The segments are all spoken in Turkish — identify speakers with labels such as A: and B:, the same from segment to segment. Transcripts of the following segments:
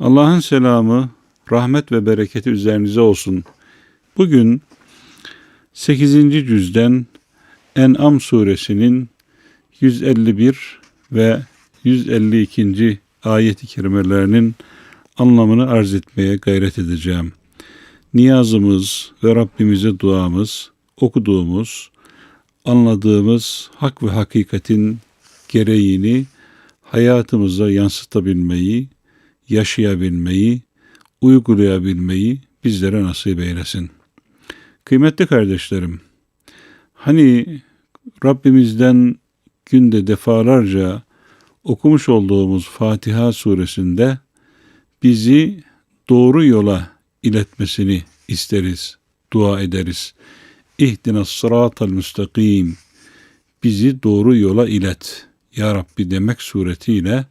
A: Allah'ın selamı, rahmet ve bereketi üzerinize olsun. Bugün 8. cüzden En'am suresinin 151 ve 152. ayet-i kerimelerinin anlamını arz etmeye gayret edeceğim. Niyazımız ve Rabbimize duamız, okuduğumuz, anladığımız hak ve hakikatin gereğini hayatımıza yansıtabilmeyi, yaşayabilmeyi, uygulayabilmeyi bizlere nasip eylesin. Kıymetli kardeşlerim, hani Rabbimizden günde defalarca okumuş olduğumuz Fatiha suresinde bizi doğru yola iletmesini isteriz, dua ederiz. İhdina sıratal müstakim. Bizi doğru yola ilet. Ya Rabbi demek suretiyle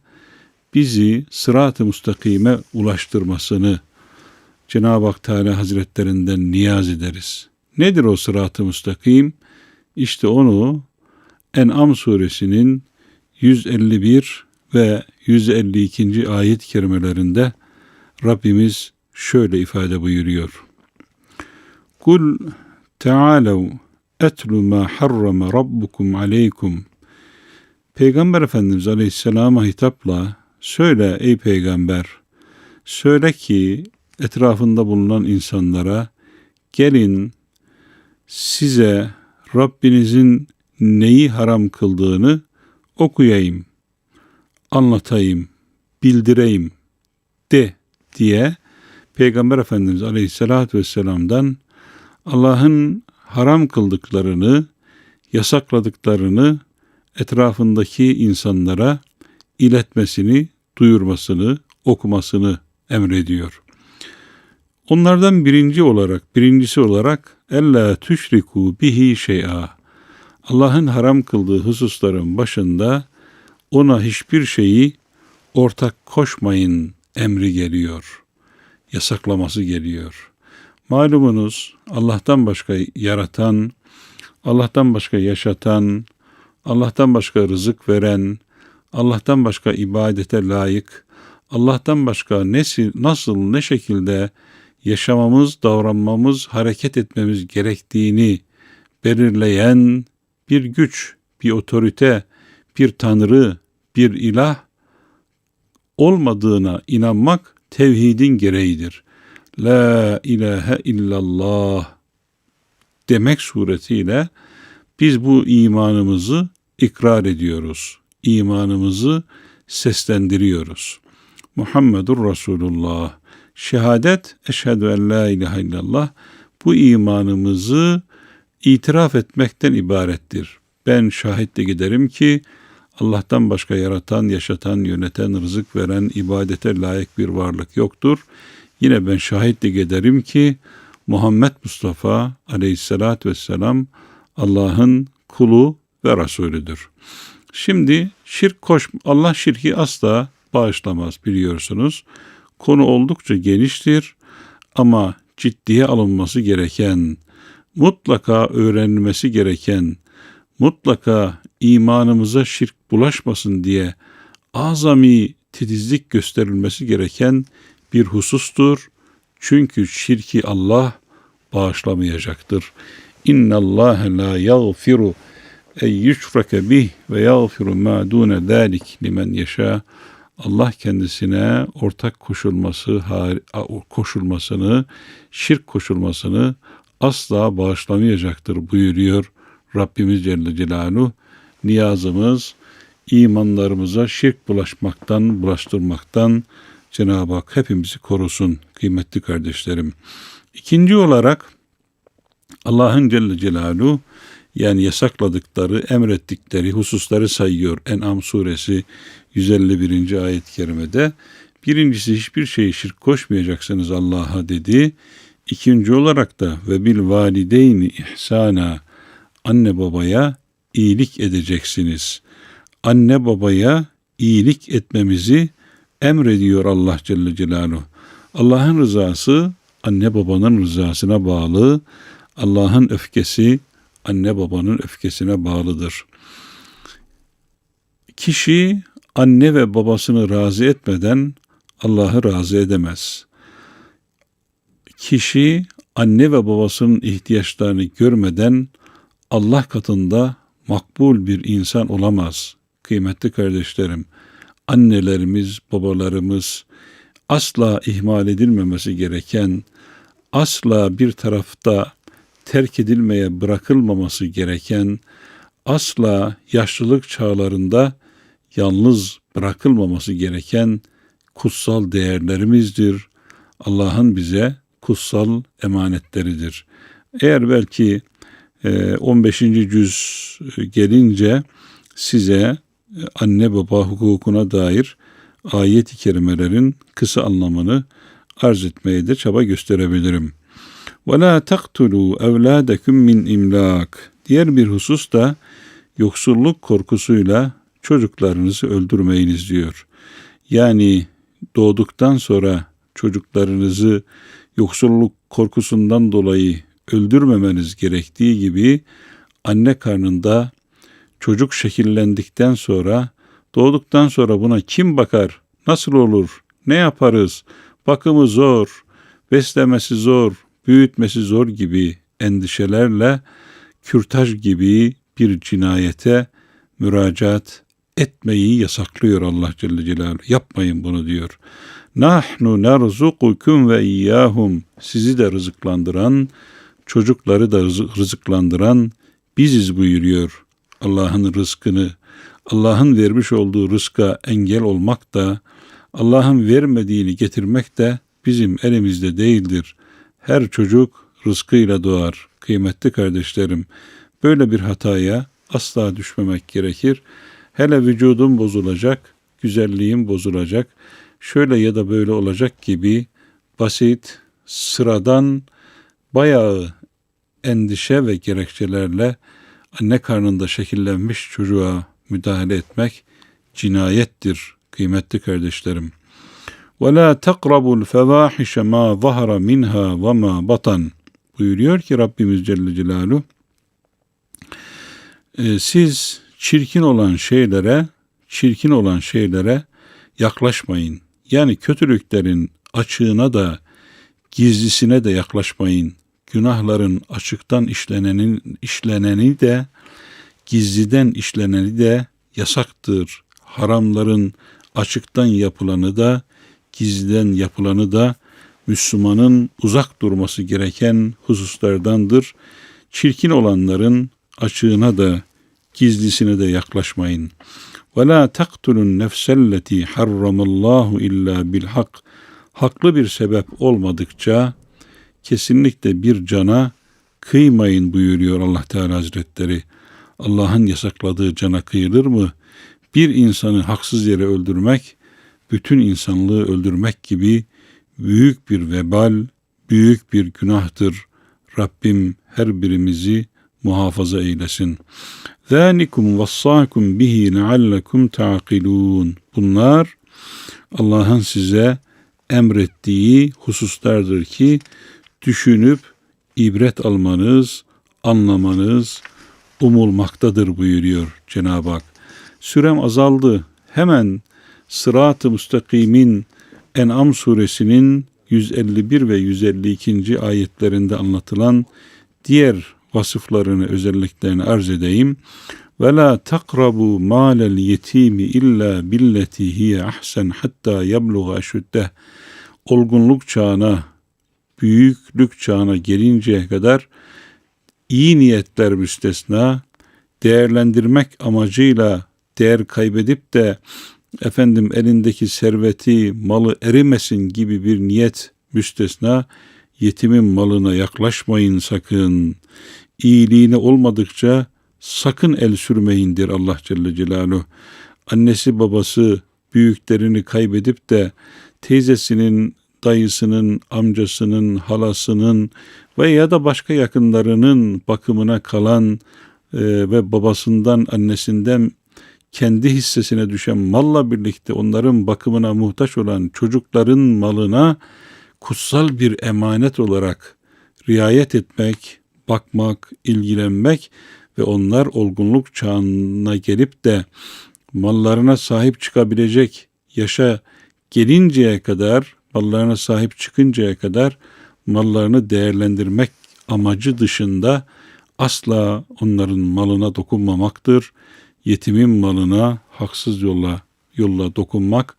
A: bizi sırat-ı müstakime ulaştırmasını Cenab-ı Hak Teala Hazretlerinden niyaz ederiz. Nedir o sırat-ı müstakim? İşte onu En'am suresinin 151 ve 152. ayet-i kerimelerinde Rabbimiz şöyle ifade buyuruyor. Kul tealev etlu ma harrama rabbukum aleykum. Peygamber Efendimiz Aleyhisselam'a hitapla söyle ey peygamber söyle ki etrafında bulunan insanlara gelin size Rabbinizin neyi haram kıldığını okuyayım, anlatayım, bildireyim de diye Peygamber Efendimiz Aleyhisselatü Vesselam'dan Allah'ın haram kıldıklarını, yasakladıklarını etrafındaki insanlara iletmesini, duyurmasını, okumasını emrediyor. Onlardan birinci olarak, birincisi olarak ella tüşriku bihi şey'a. Allah'ın haram kıldığı hususların başında ona hiçbir şeyi ortak koşmayın emri geliyor. Yasaklaması geliyor. Malumunuz Allah'tan başka yaratan, Allah'tan başka yaşatan, Allah'tan başka rızık veren, Allah'tan başka ibadete layık, Allah'tan başka nesi, nasıl ne şekilde yaşamamız, davranmamız, hareket etmemiz gerektiğini belirleyen bir güç, bir otorite, bir tanrı, bir ilah olmadığına inanmak tevhidin gereğidir. La ilahe illallah demek suretiyle biz bu imanımızı ikrar ediyoruz. İmanımızı seslendiriyoruz. Muhammedur Resulullah. Şehadet, eşhedü en la ilahe illallah bu imanımızı itiraf etmekten ibarettir. Ben şahitle giderim ki Allah'tan başka yaratan, yaşatan, yöneten, rızık veren, ibadete layık bir varlık yoktur. Yine ben şahitle giderim ki Muhammed Mustafa aleyhissalatü vesselam Allah'ın kulu ve Resulüdür. Şimdi şirk koş, Allah şirki asla bağışlamaz biliyorsunuz. Konu oldukça geniştir ama ciddiye alınması gereken, mutlaka öğrenilmesi gereken, mutlaka imanımıza şirk bulaşmasın diye azami titizlik gösterilmesi gereken bir husustur. Çünkü şirki Allah bağışlamayacaktır. İnna Allah la yaghfiru en yüşreke bih ve yaghfiru ma dune zalik limen yeşâ. Allah kendisine ortak koşulması koşulmasını, şirk koşulmasını asla bağışlamayacaktır buyuruyor Rabbimiz Celle Celaluhu. Niyazımız imanlarımıza şirk bulaşmaktan, bulaştırmaktan Cenab-ı Hak hepimizi korusun kıymetli kardeşlerim. İkinci olarak Allah'ın Celle Celaluhu yani yasakladıkları, emrettikleri hususları sayıyor. En'am suresi 151. ayet-i kerimede. Birincisi hiçbir şeyi şirk koşmayacaksınız Allah'a dedi. İkinci olarak da ve bil valideyni ihsana anne babaya iyilik edeceksiniz. Anne babaya iyilik etmemizi emrediyor Allah Celle Celaluhu. Allah'ın rızası anne babanın rızasına bağlı. Allah'ın öfkesi anne babanın öfkesine bağlıdır. Kişi anne ve babasını razı etmeden Allah'ı razı edemez. Kişi anne ve babasının ihtiyaçlarını görmeden Allah katında makbul bir insan olamaz. Kıymetli kardeşlerim, annelerimiz, babalarımız asla ihmal edilmemesi gereken, asla bir tarafta terk edilmeye bırakılmaması gereken, asla yaşlılık çağlarında yalnız bırakılmaması gereken kutsal değerlerimizdir. Allah'ın bize kutsal emanetleridir. Eğer belki 15. E, cüz gelince size e, anne baba hukukuna dair ayet-i kerimelerin kısa anlamını arz etmeye de çaba gösterebilirim. وَلَا تَقْتُلُوا اَوْلَادَكُمْ min imlak. Diğer bir husus da yoksulluk korkusuyla çocuklarınızı öldürmeyiniz diyor. Yani doğduktan sonra çocuklarınızı yoksulluk korkusundan dolayı öldürmemeniz gerektiği gibi anne karnında çocuk şekillendikten sonra doğduktan sonra buna kim bakar? Nasıl olur? Ne yaparız? Bakımı zor, beslemesi zor, büyütmesi zor gibi endişelerle kürtaj gibi bir cinayete müracaat etmeyi yasaklıyor Allah Celle Celaluhu. Yapmayın bunu diyor. Nahnu nerzukukum ve iyyahum. Sizi de rızıklandıran, çocukları da rızıklandıran biziz buyuruyor. Allah'ın rızkını, Allah'ın vermiş olduğu rızka engel olmak da, Allah'ın vermediğini getirmek de bizim elimizde değildir. Her çocuk rızkıyla doğar. Kıymetli kardeşlerim, böyle bir hataya asla düşmemek gerekir. Hele vücudum bozulacak, güzelliğim bozulacak, şöyle ya da böyle olacak gibi basit, sıradan, bayağı endişe ve gerekçelerle anne karnında şekillenmiş çocuğa müdahale etmek cinayettir kıymetli kardeşlerim وَلَا تَقْرَبُوا الْفَوَاحِشَ مَا ظَهَرَ مِنْهَا وَمَا بَطَنْ buyuruyor ki Rabbimiz Celle Celaluhu e, siz çirkin olan şeylere çirkin olan şeylere yaklaşmayın. Yani kötülüklerin açığına da gizlisine de yaklaşmayın. Günahların açıktan işlenenin işleneni de gizliden işleneni de yasaktır. Haramların açıktan yapılanı da gizliden yapılanı da Müslümanın uzak durması gereken hususlardandır. Çirkin olanların açığına da gizlisine de yaklaşmayın. Ve la taktulun nefselleti harramallahu illa bil hak. Haklı bir sebep olmadıkça kesinlikle bir cana kıymayın buyuruyor Allah Teala Hazretleri. Allah'ın yasakladığı cana kıyılır mı? Bir insanı haksız yere öldürmek, bütün insanlığı öldürmek gibi büyük bir vebal, büyük bir günahtır. Rabbim her birimizi muhafaza eylesin. Zalikum vassakum bihi leallekum taqilun. Bunlar Allah'ın size emrettiği hususlardır ki düşünüp ibret almanız, anlamanız umulmaktadır buyuruyor Cenab-ı Hak. Sürem azaldı. Hemen Sırat-ı Müstakim'in En'am suresinin 151 ve 152. ayetlerinde anlatılan diğer vasıflarını, özelliklerini arz edeyim. Ve la takrabu malel yetimi illa billeti hiye ahsen hatta yabluğa şüddeh. Olgunluk çağına, büyüklük çağına gelinceye kadar iyi niyetler müstesna, değerlendirmek amacıyla değer kaybedip de efendim elindeki serveti, malı erimesin gibi bir niyet müstesna, yetimin malına yaklaşmayın sakın. İyiliğine olmadıkça sakın el sürmeyindir Allah Celle Celaluhu. Annesi babası büyüklerini kaybedip de teyzesinin, dayısının, amcasının, halasının ve ya da başka yakınlarının bakımına kalan e, ve babasından, annesinden kendi hissesine düşen malla birlikte onların bakımına muhtaç olan çocukların malına kutsal bir emanet olarak riayet etmek, bakmak, ilgilenmek ve onlar olgunluk çağına gelip de mallarına sahip çıkabilecek yaşa gelinceye kadar, mallarına sahip çıkıncaya kadar mallarını değerlendirmek amacı dışında asla onların malına dokunmamaktır. Yetimin malına haksız yolla yolla dokunmak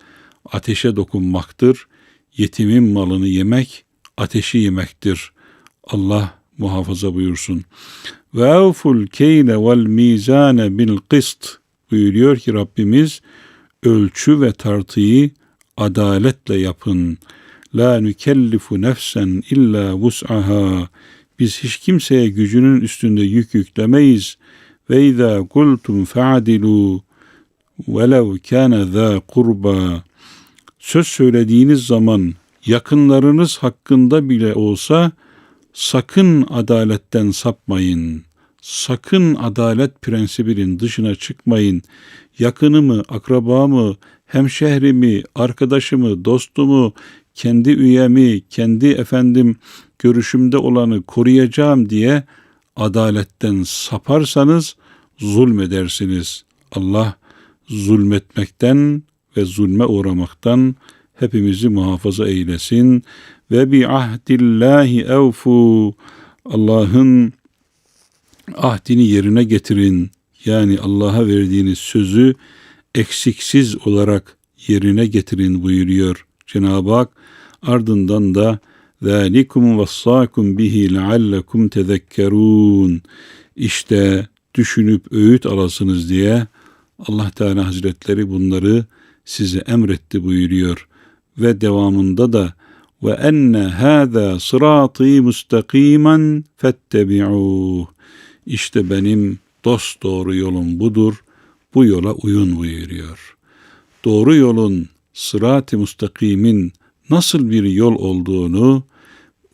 A: ateşe dokunmaktır. Yetimin malını yemek ateşi yemektir. Allah muhafaza buyursun. Ve evful keyle vel mizane bil kıst buyuruyor ki Rabbimiz ölçü ve tartıyı adaletle yapın. La nükellifu nefsen illa vus'aha. Biz hiç kimseye gücünün üstünde yük yüklemeyiz. Ve izâ kultum fe'adilû velev kâne zâ kurba. Söz söylediğiniz zaman yakınlarınız hakkında bile olsa sakın adaletten sapmayın. Sakın adalet prensibinin dışına çıkmayın. Yakınımı, akrabamı, hemşehrimi, arkadaşımı, dostumu, kendi üyemi, kendi efendim görüşümde olanı koruyacağım diye adaletten saparsanız zulmedersiniz. Allah zulmetmekten ve zulme uğramaktan hepimizi muhafaza eylesin. Ve bi ahdillahi evfu Allah'ın ahdini yerine getirin. Yani Allah'a verdiğiniz sözü eksiksiz olarak yerine getirin buyuruyor Cenab-ı Hak. Ardından da ذَٰلِكُمْ وَصَّاكُمْ bihi لَعَلَّكُمْ تَذَكَّرُونَ İşte düşünüp öğüt alasınız diye Allah Teala Hazretleri bunları size emretti buyuruyor. Ve devamında da ve enne hâzâ sırâtî mustakimen fettebi'ûh. İşte benim dost doğru yolum budur. Bu yola uyun buyuruyor. Doğru yolun sırat-ı mustakimin nasıl bir yol olduğunu,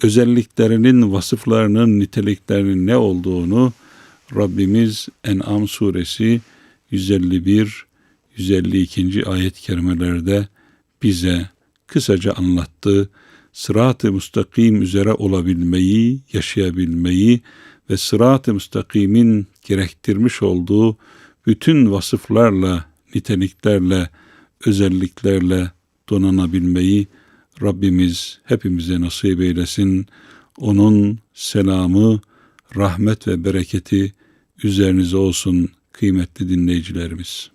A: özelliklerinin, vasıflarının, niteliklerinin ne olduğunu Rabbimiz En'am suresi 151 152. ayet-i kerimelerde bize kısaca anlattı. Sırat-ı müstakim üzere olabilmeyi, yaşayabilmeyi ve sırat-ı müstakimin gerektirmiş olduğu bütün vasıflarla, niteliklerle, özelliklerle donanabilmeyi Rabbimiz hepimize nasip eylesin. Onun selamı, rahmet ve bereketi üzerinize olsun kıymetli dinleyicilerimiz.